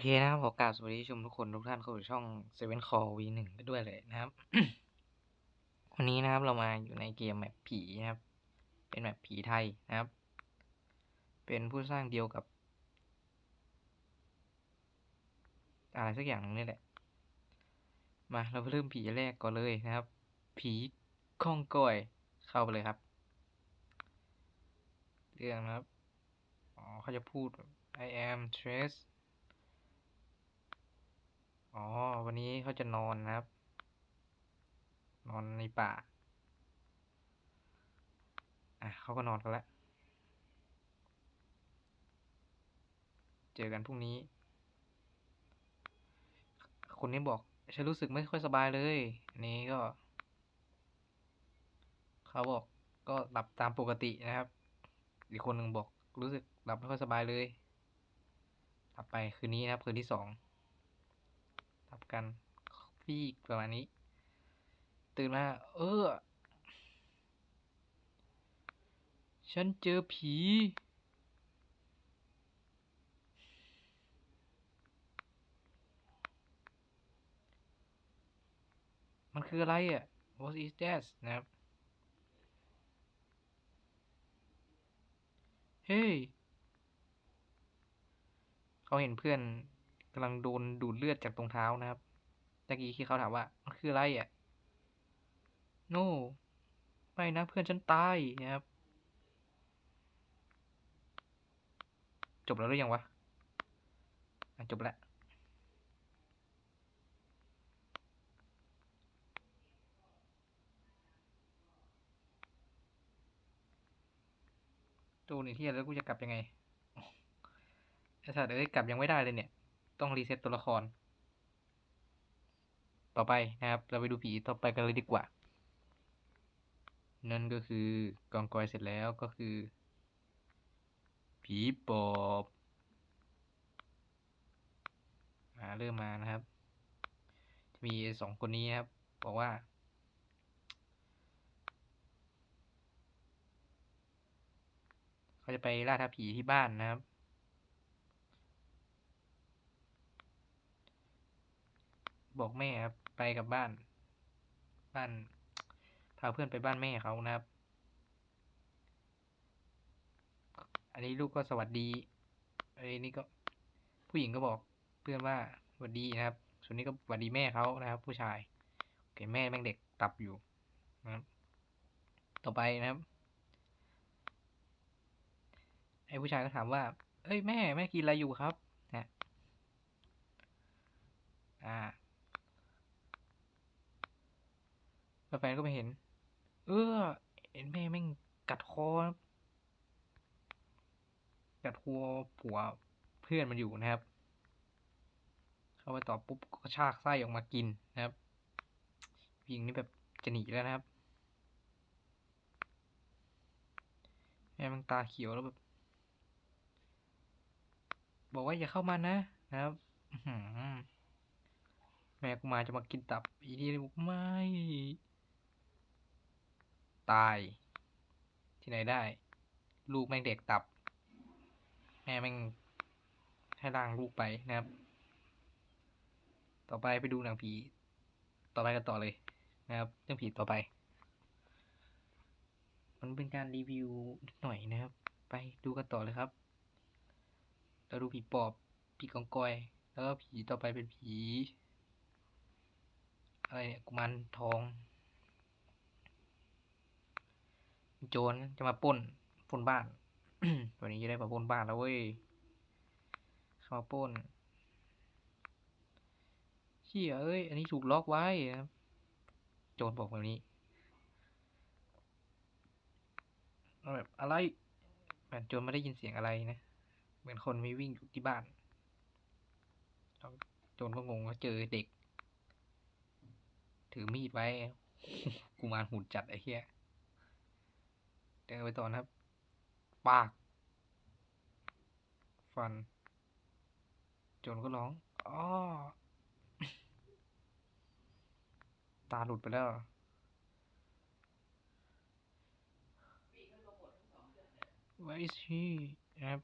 เคนะครับขอกราบสวัสดีชมทุกคนทุกท่านเข้าสู่ช่อง Seven Call V1 กันด้วยเลยนะครับ วันนี้นะครับเรามาอยู่ในเกมแมปผีนะครับ เป็นแมปผีไทยนะครับ เป็นผู้สร้างเดียวกับ อะไรสักอย่างนึงนี่แหละ มาเราเริ่มผีแรกก่อนเลยนะครับ ผีข้องก้อยเข้าไปเลยครับ เรื่องนะครับอ๋อเขาจะพูด I am Trace อ๋อ วันนี้เขาจะนอนนะครับ นอนในป่า อะเขาก็นอนกันแล้ว เจอกันพรุ่งนี้ คนนี้บอกฉันรู้สึกไม่ค่อยสบายเลย อันนี้ก็ เขาบอกก็หลับตามปกตินะครับ อีกคนหนึ่งบอกรู้สึกหลับไม่ค่อยสบายเลย หลับไปคืนนี้นะครับ คืนที่สอง หลับกันพี่ประมาณนี้ ตื่นมา เออ ฉันเจอผี มันคืออะไรอะ What is that นะครับ เฮ้ย เขาเห็นเพื่อน กำลังโดนดูดเลือดจากตรงเท้านะครับตะกี้ที่เขาถามว่ามันคืออะไรอะ โน่ไม่นะเพื่อนฉันตายนะครับ จบแล้วหรือยังวะจบแล้วตูนี่ที่แล้วกูจะกลับยังไงไอ้สัตว์เอ้ยกลับยังไม่ได้เลยเนี่ย ต้องรีเซ็ตตัวละคร ต่อไปนะครับ เราไปดูผีต่อไปกันเลยดีกว่า นั่นก็คือกองกอยเสร็จแล้วก็คือ ผีปอบอ่าเริ่มมานะครับ จะมีสองคนนี้นะครับ บอกว่า เขาจะไปล่าท้าผีที่บ้านนะครับ บอกแม่ครับไปกับบ้าน บ้านพาเพื่อนไปบ้านแม่เขานะครับ อันนี้ลูกก็สวัสดีอันนี้ก็ผู้หญิงก็บอกเพื่อนว่าสวัสดีนะครับ ส่วนนี้ก็สวัสดีแม่เขานะครับ ผู้ชายโอเคแม่แม่งเด็กตับอยู่นะครับ ต่อไปนะครับไอ้ผู้ชายก็ถามว่า เอ้ยแม่แม่กินอะไรอยู่ครับนะอ่า แล้วแฟนก็ไม่เห็น เออเห็นแม่แม่งกัดคอ กัดหัวผัวเพื่อนมันอยู่นะครับ เข้าไปตอบปุ๊บก็ชากไส้ออกมากินนะครับผู้หญิงนี่แบบจะหนีแล้วนะครับ แม่มันตาเขียวแล้วแบบ บอกว่าอย่าเข้ามานะนะครับแม่กูมาจะมากินตับอีนี่ไม่ ตาย ที่ไหนได้ ลูกแม่งเด็กตับ แม่แม่งให้ร่างลูกไปนะครับ ต่อไปไปดูหนังผี ต่อไปกันต่อเลยนะครับเรื่องผีต่อไป มันเป็นการรีวิวนิดหน่อยนะครับ ไปดูกันต่อเลยครับ เราดูผีปอบ ผีกองกอย แล้วก็ผีต่อไปเป็นผี อะไรเนี่ยกุมารทอง โจรจะมาป้นป้นบ้านวันนี้จะได้มาป้นบ้านแล้วเว้ยเข้ามาป้นเชี่ยเอ้ยอันนี้ถูกล็อกไว้ครับโจรบอกแบบนี้แล้วแบบอะไรแบบโจรไม่ได้ยินเสียงอะไรนะ เหมือนคนมีวิ่งอยู่ที่บ้านโจรก็งงว่าเจอเด็ก ถือมีดไว้ กูมารหุ่นจัดไอ้เหี้ย เดินไปต่อนะครับ ปาก ฟัน โจรก็ร้องอ้อตาหลุดไปแล้ว Where is he นะครับ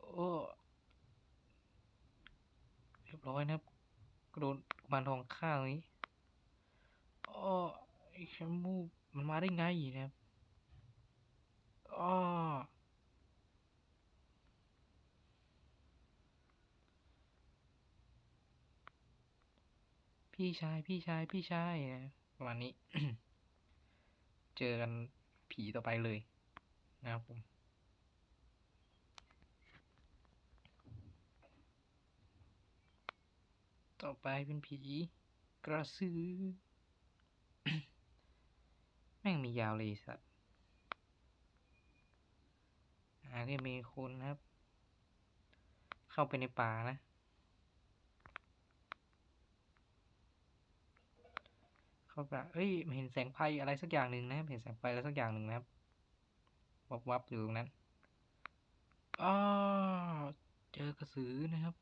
โอ้เรียบร้อยนะครับก็โดนมารทองฆ่างนี้อ้อ ไอ้แชมพูมันมาได้ไงนะครับอ้อพี่ชาย พี่ชาย พี่ชายนะประมาณนี้ เจอกันผีต่อไปเลยนะครับผมต่อไปเป็นผี กระสือ ม่งมียาวเลยสัตว์อ่าก็มีคนนะครับ เข้าไปในป่านะ เข้าไปเอ้ยเห็นแสงไฟอะไรสักอย่างหนึ่งนะเห็นแสงไฟอะไรสักอย่างหนึ่งนะครับวับวับอยู่ตรงนั้นอ้าเจอกระสือนะครับ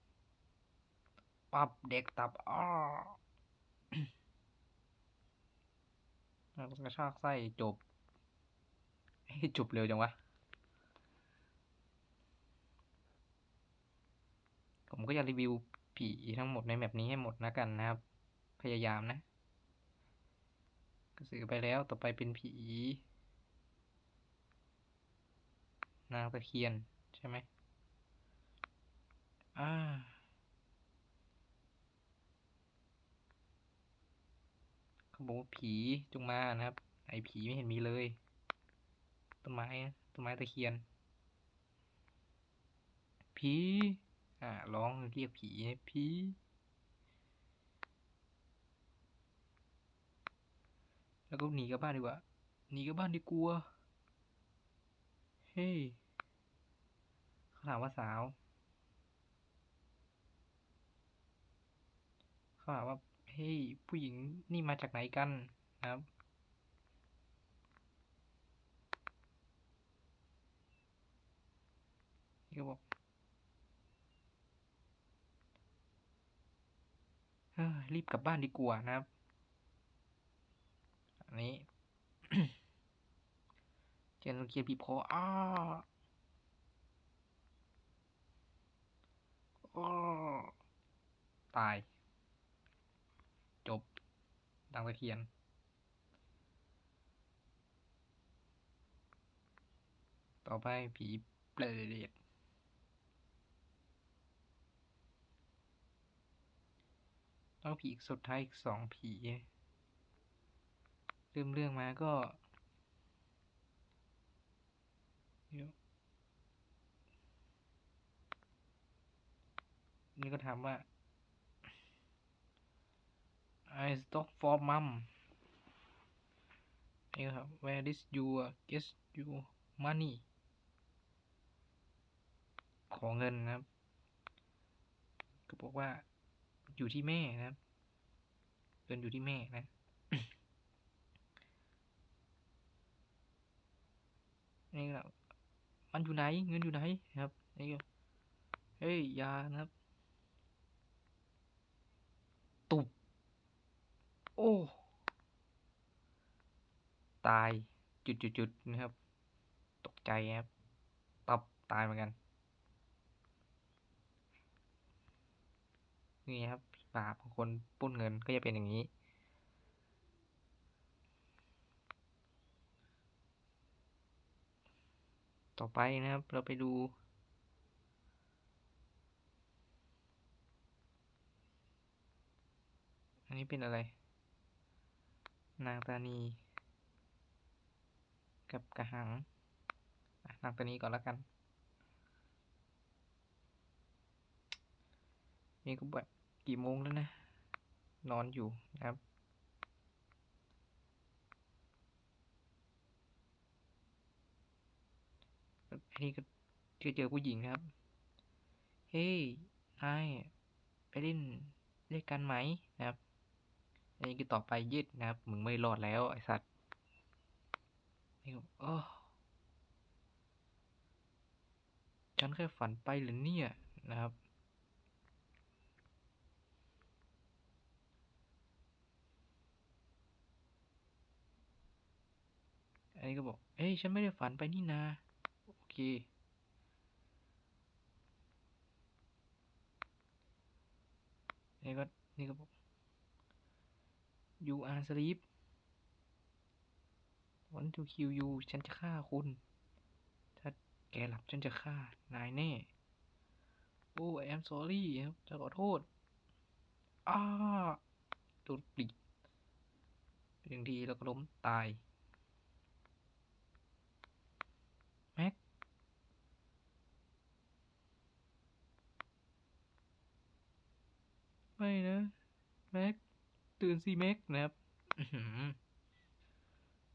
ปับเด็กตับอ้อ แล้วก็กระชากไส้จบเฮ้จบเร็วจังวะ ผมก็จะรีวิวผีทั้งหมดในแมปนี้ให้หมดนะกันนะครับ พยายามนะกระสือไปแล้วต่อไปเป็นผี นางตะเคียนใช่ไหมอ่า เขาบอกว่าผีจงมานะครับ ไอ้ผีไม่เห็นมีเลยต้นไม้ต้นไม้ตะเคียน ผี อ่าร้องเรียกผีนะผีแล้วก็หนีกลับบ้านดีกว่า หนีกลับบ้านดีกลัว เฮ้ยเขาถามว่าสาวเขาถามว่า เฮ้ยผู้หญิงนี่มาจากไหนกันนะครับนี่ก็บอกเฮ้รีบกลับบ้านดีกว่านะครับ อันนี้ เจนเกียร์บีบคออ้าอ้อตาย ดังตะเคียน ต่อไปผีเปรตแล้วผีอีกสุดท้ายอีกสองผีเริ่มเรื่องมาก็นี่ก็ถามว่า I stock for mom นี่ครับ where is your get your money ขอเงินนะครับ ก็บอกว่าอยู่ที่แม่นะครับเงินอยู่ที่แม่นะ นี่ก็มันอยู่ไหน เงินอยู่ไหนครับ นี่ก็เฮ้ยยานะครับ โอ้ ตายจุดจุดจุดนะครับ ตกใจครับ ตับตายเหมือนกัน นี่ครับบาปของคนปล้นเงินก็จะเป็นอย่างนี้ ต่อไปนะครับ เราไปดูอันนี้เป็นอะไร นางตานี กับกระหังนางตานีก่อนแล้วกัน นี่ก็แบบกี่โมงแล้วนะ นอนอยู่นะครับอันนี้ก็เจอเจอผู้หญิงครับ เฮ้ยนายไปเล่นเล่นกันไหมนะครับ อันนี้ก็ต่อไปยืดนะครับ มึงไม่รอดแล้วไอสัตว์นี่ก็โอ้ฉันแค่ฝันไปหรือเนี่ยนะครับ อันนี้ก็บอก เอ้ย ฉันไม่ได้ฝันไปนี่นา โอเคนี่ก็นี่ก็บอก you are sleep want to kill you ฉันจะฆ่าคุณ ถ้าแกหลับฉันจะฆ่านายแน่ โอ้ I am sorry ครับจะขอโทษอ้าโดนปลีกเป็นอย่างดีแล้วก็ล้มตาย แม็ก ไม่นะ แม็ก ตื่นสิแม็กนะครับอื้อหือ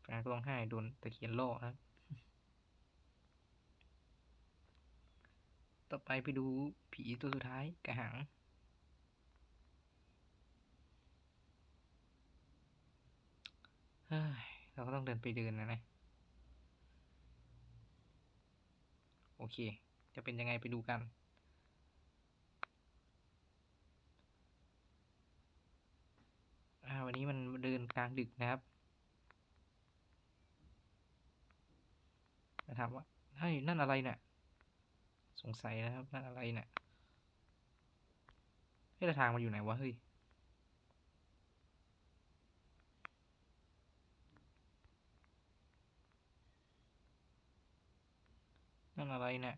แฟนก็ร้องไห้โดนตะเคียนล่อครับ ต่อไปไปดูผีตัวสุดท้ายกระหังเฮ้ยเราก็ต้องเดินไปเดินนะนะ โอเค จะเป็นยังไงไปดูกัน อ่า วันนี้มันเดินกลางดึกนะครับมาถามว่าเฮ้ยนั่นอะไรเนี่ยสงสัยนะครับ นั่นอะไรเนี่ยเฮ้ยทางมันอยู่ไหนวะ เฮ้ย นั่นอะไรเนี่ย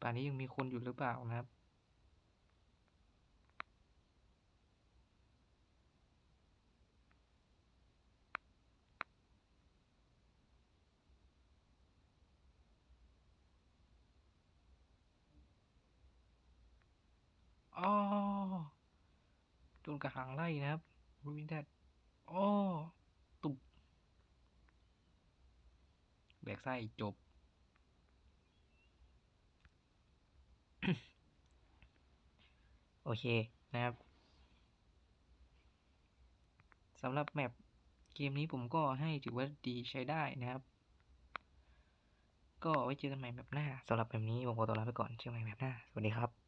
ป่านนี้ยังมีคนอยู่หรือเปล่านะครับ อ๋อโดนกระหังไล่นะครับรู้วินแดดอ๋อ ตุบแบกไส้จบ โอ เคนะครับสำหรับแมปเกมนี้ผมก็ให้ถือว่าดีใช้ได้นะครับ ก็ไว้เจอกันใหม่แบบหน้าสำหรับแบบนี้ผมขอตัวลาไปก่อนเจอกันใหม่แบบหน้า สวัสดีครับ